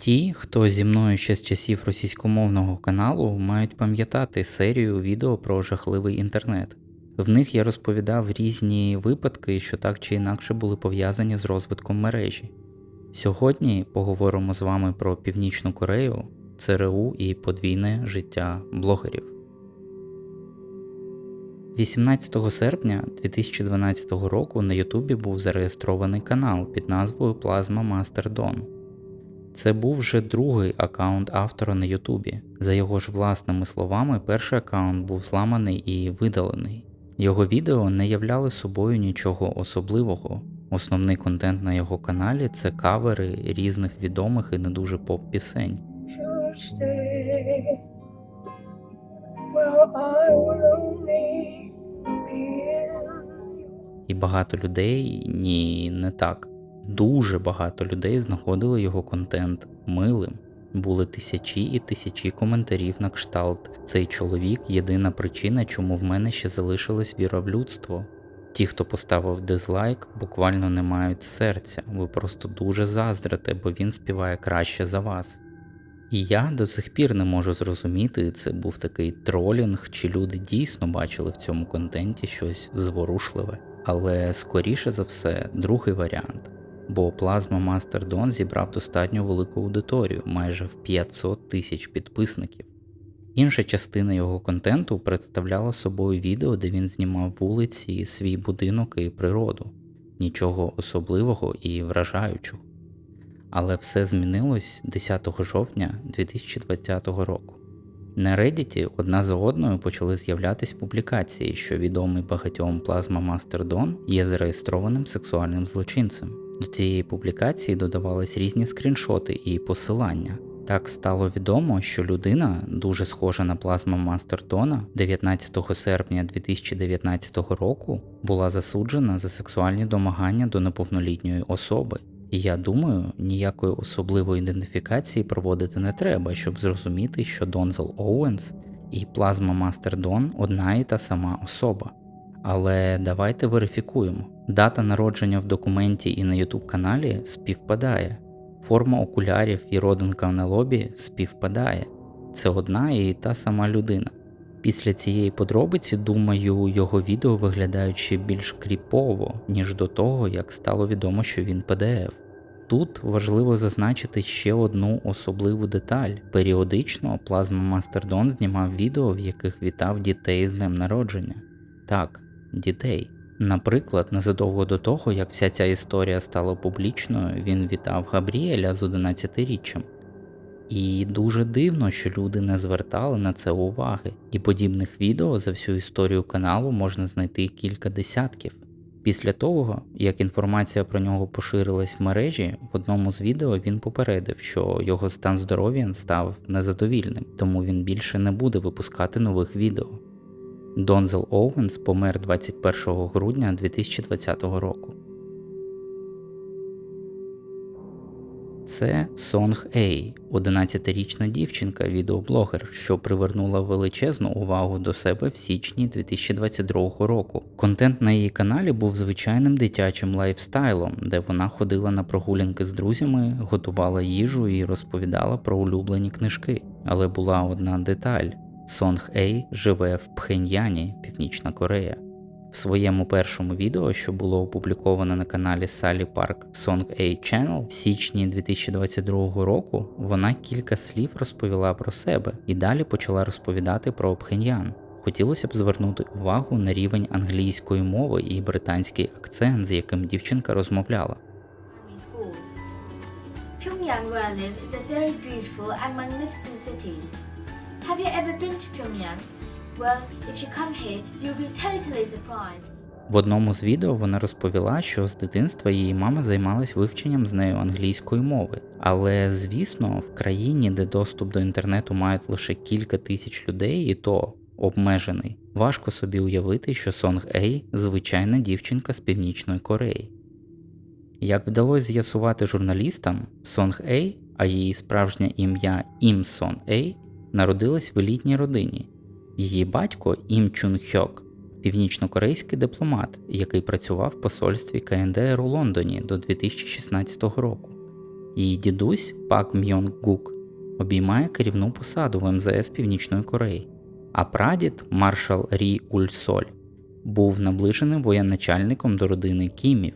Ті, хто зі мною ще з часів російськомовного каналу, мають пам'ятати серію відео про жахливий інтернет. В них я розповідав різні випадки, що так чи інакше були пов'язані з розвитком мережі. Сьогодні поговоримо з вами про Північну Корею, ЦРУ і подвійне життя блогерів. 18 серпня 2012 року на Ютубі був зареєстрований канал під назвою Plasma Master Dawn. Це був вже другий аккаунт автора на Ютубі. За його ж власними словами, перший аккаунт був зламаний і видалений. Його відео не являли собою нічого особливого. Основний контент на його каналі це кавери різних відомих і не дуже be in І багато людей, ні, не так. Дуже багато людей знаходили його контент милим. Були тисячі і тисячі коментарів на кшталт. Цей чоловік єдина причина, чому в мене ще залишилось віра в людство. Ті, хто поставив дизлайк, буквально не мають серця, ви просто дуже заздрите, бо він співає краще за вас. І я до сих пір не можу зрозуміти, це був такий тролінг, чи люди дійсно бачили в цьому контенті щось зворушливе. Але скоріше за все, другий варіант. Бо Plasma Master Dawn зібрав достатньо велику аудиторію, майже в 500 тисяч підписників. Інша частина його контенту представляла собою відео, де він знімав вулиці, свій будинок і природу. Нічого особливого і вражаючого. Але все змінилось 10 жовтня 2020 року. На Reddit одна за одною почали з'являтись публікації, що відомий багатьом Plasma Master Dawn є зареєстрованим сексуальним злочинцем. До цієї публікації додавались різні скріншоти і посилання. Так стало відомо, що людина, дуже схожа на Master Dawn, 19 серпня 2019 року була засуджена за сексуальні домагання до неповнолітньої особи. І я думаю, ніякої особливої ідентифікації проводити не треба, щоб зрозуміти, що Донзел Оуенс і Plasma Master Dawn одна і та сама особа. Але давайте верифікуємо. Дата народження в документі і на YouTube каналі співпадає. Форма окулярів і родинка на лобі співпадає. Це одна і та сама людина. Після цієї подробиці, думаю, його відео виглядають ще більш кріпово, ніж до того, як стало відомо, що він PDF. Тут важливо зазначити ще одну особливу деталь. Періодично Master Dawn знімав відео, в яких вітав дітей з днем народження. Так, дітей. Наприклад, незадовго до того, як вся ця історія стала публічною, він вітав Габріеля з 11-річчям. І дуже дивно, що люди не звертали на це уваги, і подібних відео за всю історію каналу можна знайти кілька десятків. Після того, як інформація про нього поширилась в мережі, в одному з відео він попередив, що його стан здоров'я став незадовільним, тому він більше не буде випускати нових відео. Донзел Оуенс помер 21 грудня 2020 року. Це Сонг Ей, 11-річна дівчинка, відеоблогер, що привернула величезну увагу до себе в січні 2022 року. Контент на її каналі був звичайним дитячим лайфстайлом, де вона ходила на прогулянки з друзями, готувала їжу і розповідала про улюблені книжки. Але була одна деталь: Сонг Ей живе в Пхеньяні, Північна Корея. В своєму першому відео, що було опубліковано на каналі Sally Park Song A Channel в січні 2022 року, вона кілька слів розповіла про себе і далі почала розповідати про Пхеньян. Хотілося б звернути увагу на рівень англійської мови і британський акцент, з яким дівчинка розмовляла. Where I live, is a very beautiful and magnificent city. Have you ever been to Pyongyang? Well, if you come here, you'll be totally surprised. В одному з відео вона розповіла, що з дитинства її мама займалась вивченням з нею англійської мови. Але звісно, в країні, де доступ до інтернету мають лише кілька тисяч людей, і то обмежений, важко собі уявити, що Сонг Ей звичайна дівчинка з Північної Кореї. Як вдалося з'ясувати журналістам, Сонг Ей, а її справжнє ім'я Ім Сон Ей, народилась в елітній родині. Її батько Ім Чун Хьок північнокорейський дипломат, який працював в посольстві КНДР у Лондоні до 2016 року. Її дідусь Пак Мьонг Гук обіймає керівну посаду в МЗС Північної Кореї, а прадід маршал Рі Ульсоль був наближеним воєначальником до родини Кімів.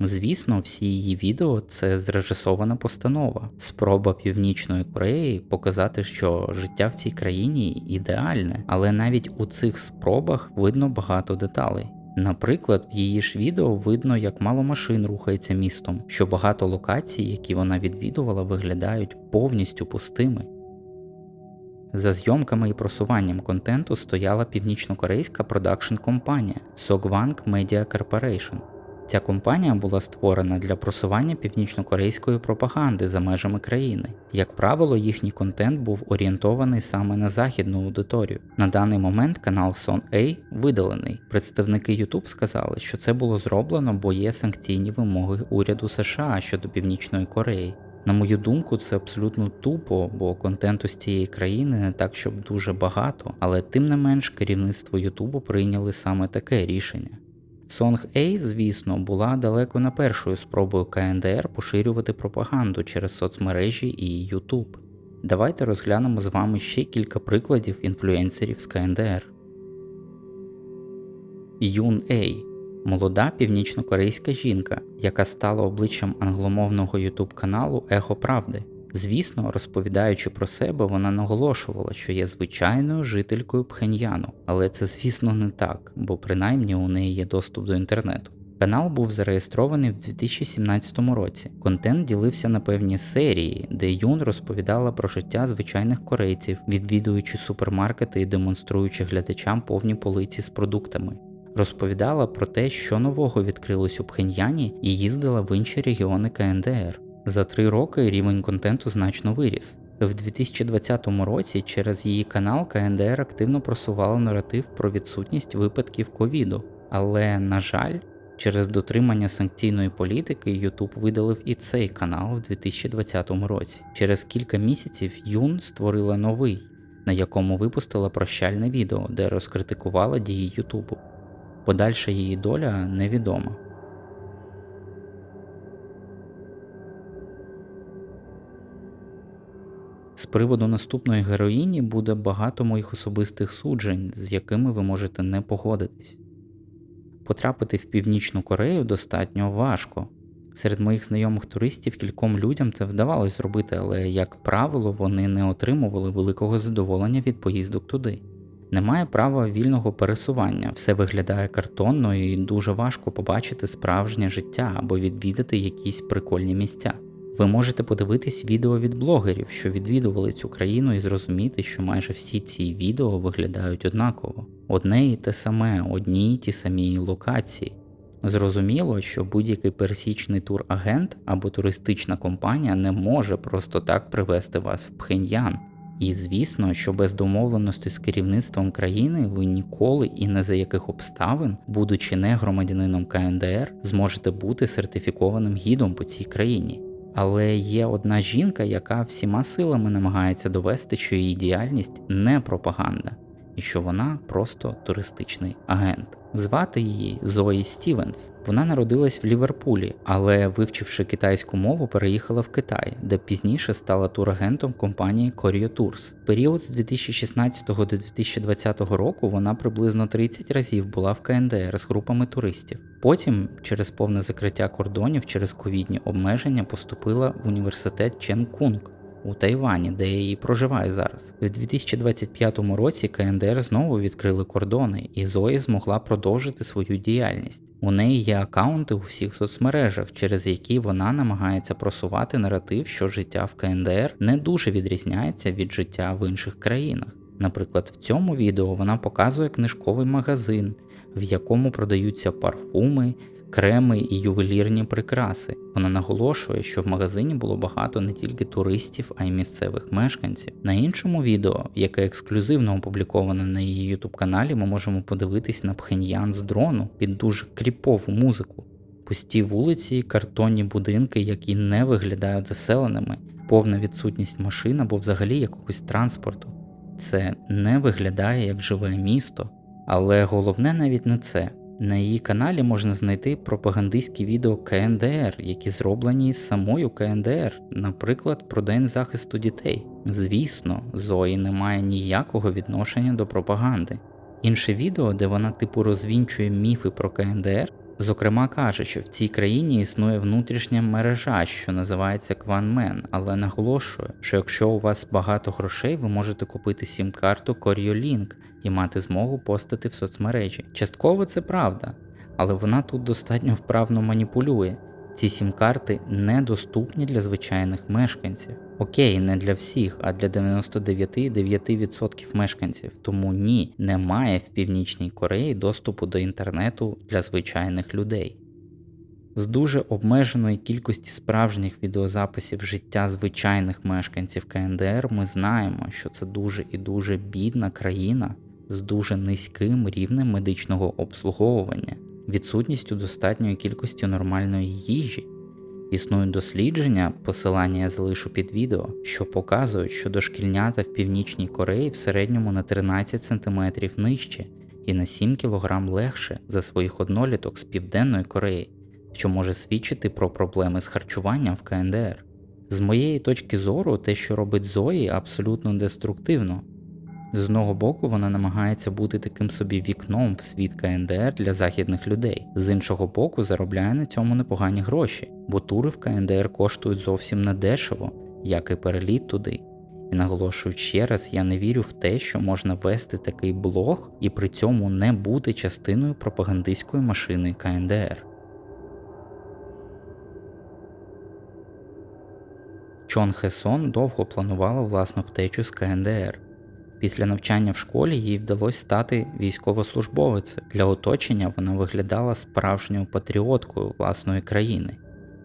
Звісно, всі її відео це зрежисована постанова, спроба Північної Кореї показати, що життя в цій країні ідеальне, але навіть у цих спробах видно багато деталей. Наприклад, в її ж відео видно, як мало машин рухається містом, що багато локацій, які вона відвідувала, виглядають повністю пустими. За зйомками і просуванням контенту стояла північнокорейська продакшн компанія Sogwang Media Corporation. Ця компанія була створена для просування північнокорейської пропаганди за межами країни. Як правило, їхній контент був орієнтований саме на західну аудиторію. На даний момент канал Son A видалений. Представники YouTube сказали, що це було зроблено, бо є санкційні вимоги уряду США щодо Північної Кореї. На мою думку, це абсолютно тупо, бо контенту з цієї країни не так, щоб дуже багато, але тим не менш керівництво Ютубу прийняли саме таке рішення. Song A, звісно, була далеко не першою спробою КНДР поширювати пропаганду через соцмережі і YouTube. Давайте розглянемо з вами ще кілька прикладів інфлюенсерів з КНДР. Юн Ей молода північнокорейська жінка, яка стала обличчям англомовного YouTube каналу Ехо Правди. Звісно, розповідаючи про себе, вона наголошувала, що є звичайною жителькою Пхеньяну, але це, звісно, не так, бо принаймні у неї є доступ до інтернету. Канал був зареєстрований в 2017 році. Контент ділився на певні серії, де Юн розповідала про життя звичайних корейців, відвідуючи супермаркети і демонструючи глядачам повні полиці з продуктами. Розповідала про те, що нового відкрилось у Пхеньяні, і їздила в інші регіони КНДР. За три роки рівень контенту значно виріс. В 2020 році через її канал КНДР активно просувала наратив про відсутність випадків ковіду, але, на жаль, через дотримання санкційної політики YouTube видалив і цей канал в 2020 році. Через кілька місяців Юн створила новий, на якому випустила прощальне відео, де розкритикувала дії Ютубу. Подальша її доля невідома. З приводу наступної героїні буде багато моїх особистих суджень, з якими ви можете не погодитись. Потрапити в Північну Корею достатньо важко. Серед моїх знайомих туристів кільком людям це вдавалось зробити, але, як правило, вони не отримували великого задоволення від поїздок туди. Немає права вільного пересування, все виглядає картонно і дуже важко побачити справжнє життя або відвідати якісь прикольні місця. Ви можете подивитись відео від блогерів, що відвідували цю країну, і зрозуміти, що майже всі ці відео виглядають однаково. Одне і те саме, одні й ті самі локації. Зрозуміло, що будь-який пересічний турагент або туристична компанія не може просто так привести вас в Пхеньян. І звісно, що без домовленості з керівництвом країни ви ніколи і не за яких обставин, будучи не громадянином КНДР, зможете бути сертифікованим гідом по цій країні. Але є одна жінка, яка всіма силами намагається довести, що її діяльність не пропаганда, і що вона просто туристичний агент. Звати її Зої Стівенс. Вона народилась в Ліверпулі, але, вивчивши китайську мову, переїхала в Китай, де пізніше стала турагентом компанії Koryo Tours. В період з 2016 до 2020 року вона приблизно 30 разів була в КНДР з групами туристів. Потім, через повне закриття кордонів через ковідні обмеження, поступила в університет Чен Кунг у Тайвані, де я і проживаю зараз. В 2025 році КНДР знову відкрили кордони, і Зої змогла продовжити свою діяльність. У неї є аккаунти у всіх соцмережах, через які вона намагається просувати наратив, що життя в КНДР не дуже відрізняється від життя в інших країнах. Наприклад, в цьому відео вона показує книжковий магазин, в якому продаються парфуми, креми і ювелірні прикраси. Вона наголошує, що в магазині було багато не тільки туристів, а й місцевих мешканців. На іншому відео, яке ексклюзивно опубліковане на її YouTube каналі, ми можемо подивитись на Пхеньян з дрону під дуже кріпову музику. Пусті вулиці, картонні будинки, які не виглядають заселеними, повна відсутність машин або взагалі якогось транспорту. Це не виглядає як живе місто. Але головне навіть не це. На її каналі можна знайти пропагандистські відео КНДР, які зроблені самою КНДР, наприклад, про День захисту дітей. Звісно, Зої не має ніякого відношення до пропаганди. Інше відео, де вона типу розвінчує міфи про КНДР, зокрема каже, що в цій країні існує внутрішня мережа, що називається Кванмен, але наголошує, що якщо у вас багато грошей, ви можете купити сім-карту Коріолінк і мати змогу постати в соцмережі. Частково це правда, але вона тут достатньо вправно маніпулює. Ці сім-карти недоступні для звичайних мешканців. Окей, не для всіх, а для 99,9% мешканців. Тому ні, немає в Північній Кореї доступу до інтернету для звичайних людей. З дуже обмеженої кількості справжніх відеозаписів життя звичайних мешканців КНДР ми знаємо, що це дуже і дуже бідна країна з дуже низьким рівнем медичного обслуговування, відсутністю достатньої кількості нормальної їжі. Існують дослідження, посилання я залишу під відео, що показують, що дошкільнята в Північній Кореї в середньому на 13 см нижче і на 7 кг легше за своїх одноліток з Південної Кореї, що може свідчити про проблеми з харчуванням в КНДР. З моєї точки зору, те, що робить Зої, абсолютно деструктивно. З одного боку, вона намагається бути таким собі вікном в світ КНДР для західних людей, з іншого боку, заробляє на цьому непогані гроші, бо тури в КНДР коштують зовсім недешево, як і переліт туди. І наголошую ще раз, я не вірю в те, що можна вести такий блог і при цьому не бути частиною пропагандистської машини КНДР. Чон Хесон довго планувала власну втечу з КНДР. Після навчання в школі їй вдалося стати військовослужбовицею. Для оточення вона виглядала справжньою патріоткою власної країни,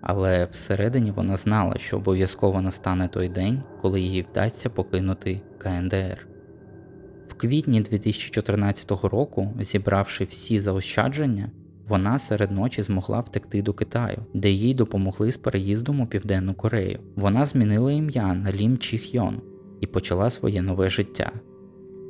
але всередині вона знала, що обов'язково настане той день, коли їй вдасться покинути КНДР. В квітні 2014 року, зібравши всі заощадження, вона серед ночі змогла втекти до Китаю, де їй допомогли з переїздом у Південну Корею. Вона змінила ім'я на Лім Чі Хьон і почала своє нове життя.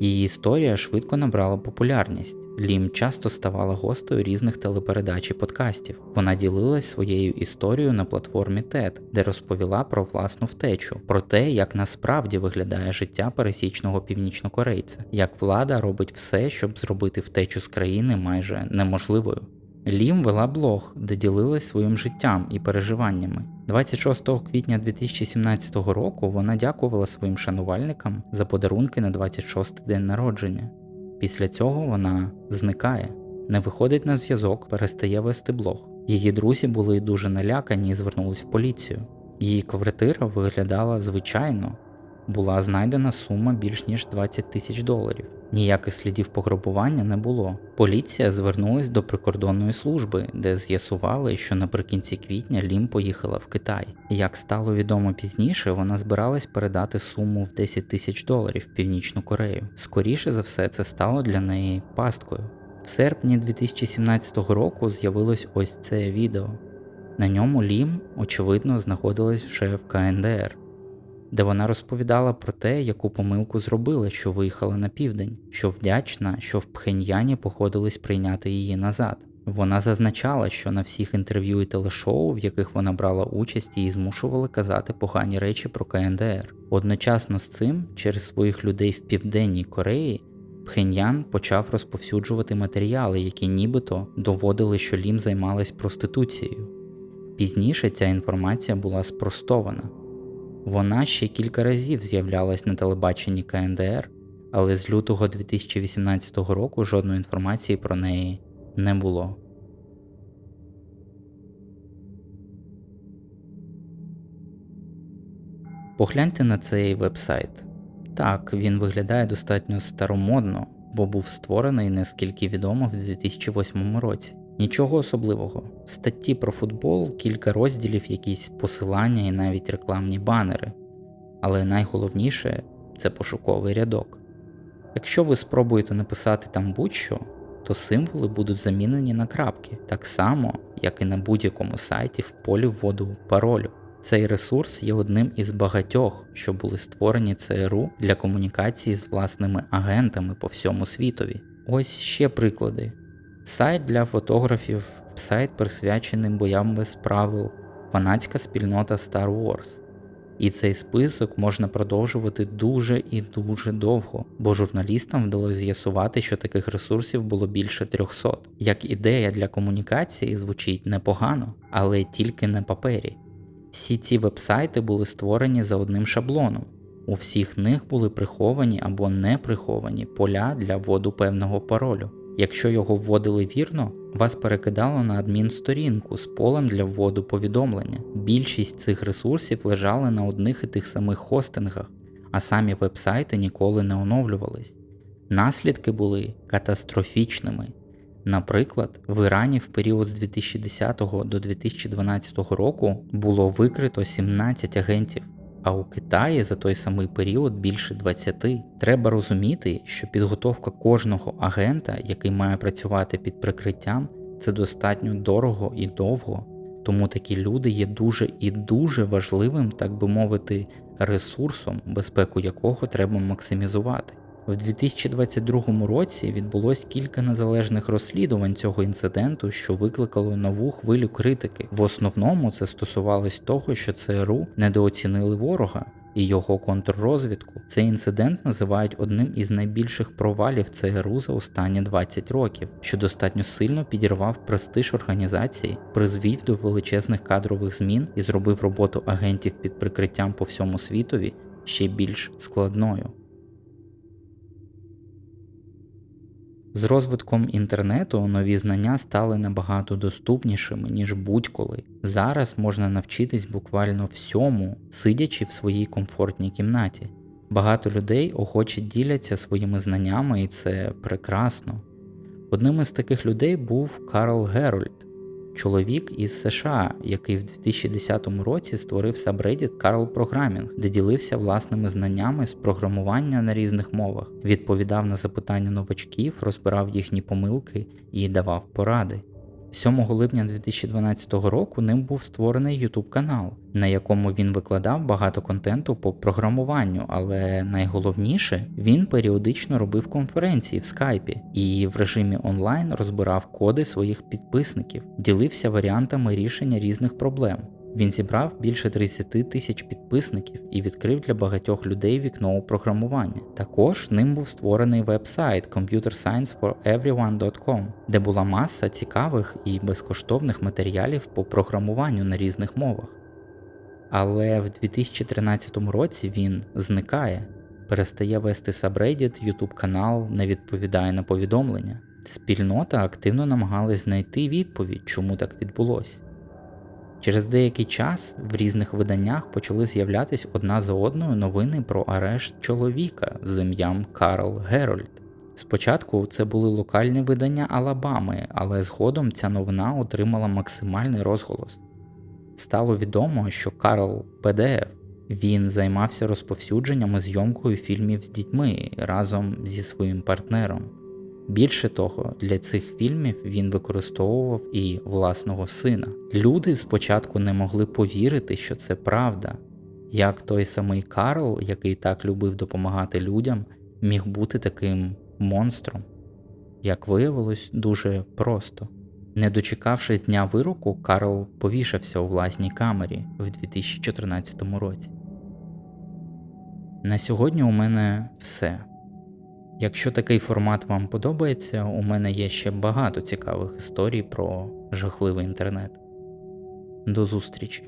Її історія швидко набрала популярність. Лім часто ставала гостею різних телепередач і подкастів. Вона ділилась своєю історією на платформі TED, де розповіла про власну втечу, про те, як насправді виглядає життя пересічного північнокорейця, як влада робить все, щоб зробити втечу з країни майже неможливою. Лім вела блог, де ділилась своїм життям і переживаннями. 26 квітня 2017 року вона дякувала своїм шанувальникам за подарунки на 26 день народження. Після цього вона зникає, не виходить на зв'язок, перестає вести блог. Її друзі були дуже налякані і звернулись в поліцію. Її квартира виглядала звичайно, була знайдена сума більш ніж 20 тисяч доларів. Ніяких слідів пограбування не було. Поліція звернулась до прикордонної служби, де з'ясували, що наприкінці квітня Лім поїхала в Китай. Як стало відомо пізніше, вона збиралась передати суму в 10 тисяч доларів в Північну Корею. Скоріше за все, це стало для неї пасткою. В серпні 2017 року з'явилось ось це відео. На ньому Лім, очевидно, знаходилась вже в КНДР де вона розповідала про те, яку помилку зробила, що виїхала на південь, що вдячна, що в Пхеньяні походились прийняти її назад. Вона зазначала, що на всіх інтерв'ю і телешоу, в яких вона брала участь, її змушували казати погані речі про КНДР. Одночасно з цим, через своїх людей в Південній Кореї, Пхеньян почав розповсюджувати матеріали, які нібито доводили, що Лім займалась проституцією. Пізніше ця інформація була спростована. Вона ще кілька разів з'являлась на телебаченні КНДР, але з лютого 2018 року жодної інформації про неї не було. Погляньте на цей вебсайт. Так, він виглядає достатньо старомодно, бо був створений, наскільки відомо, в 2008 році. Нічого особливого. Статті про футбол, кілька розділів, якісь посилання і навіть рекламні банери. Але найголовніше це пошуковий рядок. Якщо ви спробуєте написати там будь-що, то символи будуть замінені на крапки, так само, як і на будь-якому сайті в полі вводу паролю. Цей ресурс є одним із багатьох, що були створені ЦРУ для комунікації з власними агентами по всьому світові. Ось ще приклади. Сайт для фотографів, сайт присвячений боям без правил, фанатська спільнота Star Wars. І цей список можна продовжувати дуже і дуже довго, бо журналістам вдалося з'ясувати, що таких ресурсів було більше 300. Як ідея для комунікації звучить непогано, але тільки на папері. Всі ці вебсайти були створені за одним шаблоном. У всіх них були приховані або не приховані поля для вводу певного паролю. Якщо його вводили вірно, вас перекидало на адмінсторінку з полем для вводу повідомлення. Більшість цих ресурсів лежали на одних і тих самих хостингах, а самі вебсайти ніколи не оновлювались. Наслідки були катастрофічними. Наприклад, в Ірані в період з 2010 до 2012 року було викрито 17 агентів, а у Китаї за той самий період більше 20. Треба розуміти, що підготовка кожного агента, який має працювати під прикриттям, це достатньо дорого і довго. Тому такі люди є дуже і дуже важливим, так би мовити, ресурсом, безпеку якого треба максимізувати. В 2022 році відбулось кілька незалежних розслідувань цього інциденту, що викликало нову хвилю критики. В основному це стосувалось того, що ЦРУ недооцінили ворога і його контррозвідку. Цей інцидент називають одним із найбільших провалів ЦРУ за останні 20 років, що достатньо сильно підірвав престиж організації, призвів до величезних кадрових змін і зробив роботу агентів під прикриттям по всьому світові ще більш складною. З розвитком інтернету нові знання стали набагато доступнішими, ніж будь-коли. Зараз можна навчитись буквально всьому, сидячи в своїй комфортній кімнаті. Багато людей охоче діляться своїми знаннями, і це прекрасно. Одним із таких людей був Карл Герольд, чоловік із США, який в 2010 році створив сабредіт Карл Programming, де ділився власними знаннями з програмування на різних мовах, відповідав на запитання новачків, розбирав їхні помилки і давав поради. 7 липня 2012 року ним був створений YouTube канал, на якому він викладав багато контенту по програмуванню, але найголовніше він періодично робив конференції в скайпі і в режимі онлайн розбирав коди своїх підписників, ділився варіантами рішення різних проблем. Він зібрав більше 30 тисяч підписників і відкрив для багатьох людей вікно у програмування. Також ним був створений веб-сайт computerscienceforeveryone.com, де була маса цікавих і безкоштовних матеріалів по програмуванню на різних мовах. Але в 2013 році він зникає, перестає вести сабреддіт, YouTube канал, не відповідає на повідомлення. Спільнота активно намагалась знайти відповідь, чому так відбулося. Через деякий час в різних виданнях почали з'являтись одна за одною новини про арешт чоловіка з ім'ям Карл Герольд. Спочатку це були локальні видання Алабами, але згодом ця новина отримала максимальний розголос. Стало відомо, що Карл ПДФ він займався розповсюдженням і зйомкою фільмів з дітьми разом зі своїм партнером. Більше того, для цих фільмів він використовував і власного сина. Люди спочатку не могли повірити, що це правда, як той самий Карл, який так любив допомагати людям, міг бути таким монстром. Як виявилось, дуже просто. Не дочекавшись дня вироку, Карл повішався у власній камері в 2014 році. На сьогодні у мене все. Якщо такий формат вам подобається, у мене є ще багато цікавих історій про жахливий інтернет. До зустрічі!